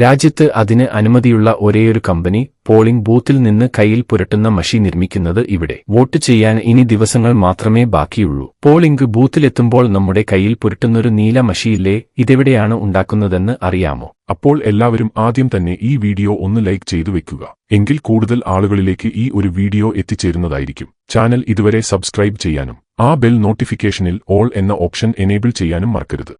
രാജ്യത്ത് അതിന് അനുമതിയുള്ള ഒരേയൊരു കമ്പനി പോളിംഗ് ബൂത്തിൽ നിന്ന് കയ്യിൽ പുരട്ടുന്ന മഷി നിർമ്മിക്കുന്നത് ഇവിടെ. വോട്ട് ചെയ്യാൻ ഇനി ദിവസങ്ങൾ മാത്രമേ ബാക്കിയുള്ളൂ. പോളിംഗ് ബൂത്തിലെത്തുമ്പോൾ നമ്മുടെ കയ്യിൽ പുരട്ടുന്നൊരു നീല മഷിയില്ലേ ഇതെവിടെയാണ് ഉണ്ടാക്കുന്നതെന്ന് അറിയാമോ? അപ്പോൾ എല്ലാവരും ആദ്യം തന്നെ ഈ വീഡിയോ ഒന്ന് ലൈക്ക് ചെയ്തു വെക്കുക. എങ്കിൽ കൂടുതൽ ആളുകളിലേക്ക് ഈ ഒരു വീഡിയോ എത്തിച്ചേരുന്നതായിരിക്കും. ചാനൽ ഇതുവരെ സബ്സ്ക്രൈബ് ചെയ്യാനും ആ ബെൽ നോട്ടിഫിക്കേഷനിൽ ഓൾ എന്ന ഓപ്ഷൻ എനേബിൾ ചെയ്യാനും മറക്കരുത്.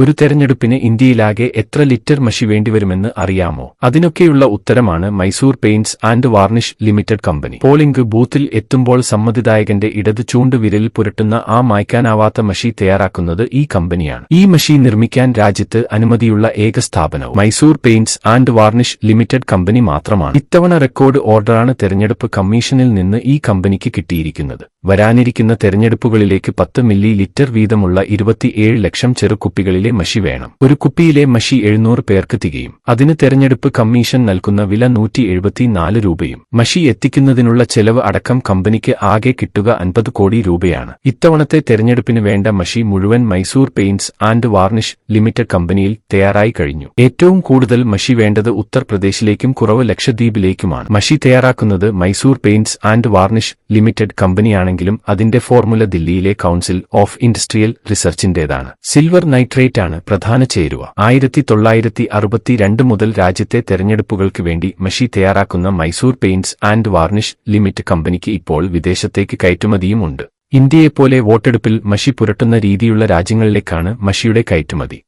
ഒരു തെരഞ്ഞെടുപ്പിന് ഇന്ത്യയിലാകെ എത്ര ലിറ്റർ മഷി വേണ്ടിവരുമെന്ന് അറിയാമോ? അതിനൊക്കെയുള്ള ഉത്തരമാണ് Mysore paints and varnish limited company. Polling ബൂത്തിൽ എത്തുമ്പോൾ സമ്മതിദായകന്റെ ഇടത് ചൂണ്ടുവിരലിൽ പുരട്ടുന്ന ആ മായ്ക്കാനാവാത്ത മഷി തയ്യാറാക്കുന്നത് ഈ കമ്പനിയാണ്. ഈ മഷി നിർമ്മിക്കാൻ രാജ്യത്ത് അനുമതിയുള്ള ഏക സ്ഥാപനവും Mysore paints and varnish limited company മാത്രമാണ്. ഇത്തവണ റെക്കോർഡ് ഓർഡറാണ് തെരഞ്ഞെടുപ്പ് കമ്മീഷനിൽ നിന്ന് ഈ കമ്പനിക്ക് കിട്ടിയിരിക്കുന്നത്. വരാനിരിക്കുന്ന തെരഞ്ഞെടുപ്പുകളിലേക്ക് പത്ത് മില്ലി ലിറ്റർ വീതമുള്ള ഇരുപത്തിയേഴ് ലക്ഷം ചെറുകുപ്പികളിലെ മഷി വേണം. ഒരു കുപ്പിയിലെ മഷി എഴുന്നൂറ് പേർക്ക് തികയും. അതിന് തെരഞ്ഞെടുപ്പ് കമ്മീഷൻ നൽകുന്ന വില നൂറ്റി എഴുപത്തിനാല് രൂപയും. മഷി എത്തിക്കുന്നതിനുള്ള ചെലവ് അടക്കം കമ്പനിക്ക് ആകെ കിട്ടുക അൻപത് കോടി രൂപയാണ്. ഇത്തവണത്തെ തെരഞ്ഞെടുപ്പിന് വേണ്ട മഷി മുഴുവൻ Mysore paints and varnish limited കമ്പനിയിൽ തയ്യാറായി കഴിഞ്ഞു. ഏറ്റവും കൂടുതൽ മഷി വേണ്ടത് ഉത്തർപ്രദേശിലേക്കും കുറവ് ലക്ഷദ്വീപിലേക്കുമാണ്. മഷി തയ്യാറാക്കുന്നത് Mysore paints and varnish limited കമ്പനിയാണെങ്കിലും അതിന്റെ ഫോർമുല ദില്ലിയിലെ കൌൺസിൽ ഓഫ് ഇൻഡസ്ട്രിയൽ റിസർച്ചിന്റേതാണ്. സിൽവർ നൈട്രേറ്റ് ആണ് പ്രധാന ചേരുവ. ആയിരത്തി തൊള്ളായിരത്തി അറുപത്തിരണ്ട് മുതൽ രാജ്യത്തെ തെരഞ്ഞെടുപ്പുകൾക്ക് വേണ്ടി മഷി തയ്യാറാക്കുന്ന Mysore paints and varnish limit കമ്പനിക്ക് ഇപ്പോൾ വിദേശത്തേക്ക് കയറ്റുമതിയുമുണ്ട് ഇന്ത്യയെപ്പോലെ വോട്ടെടുപ്പിൽ മഷി പുരട്ടുന്ന രീതിയുള്ള രാജ്യങ്ങളിലേക്കാണ് മഷിയുടെ കയറ്റുമതി.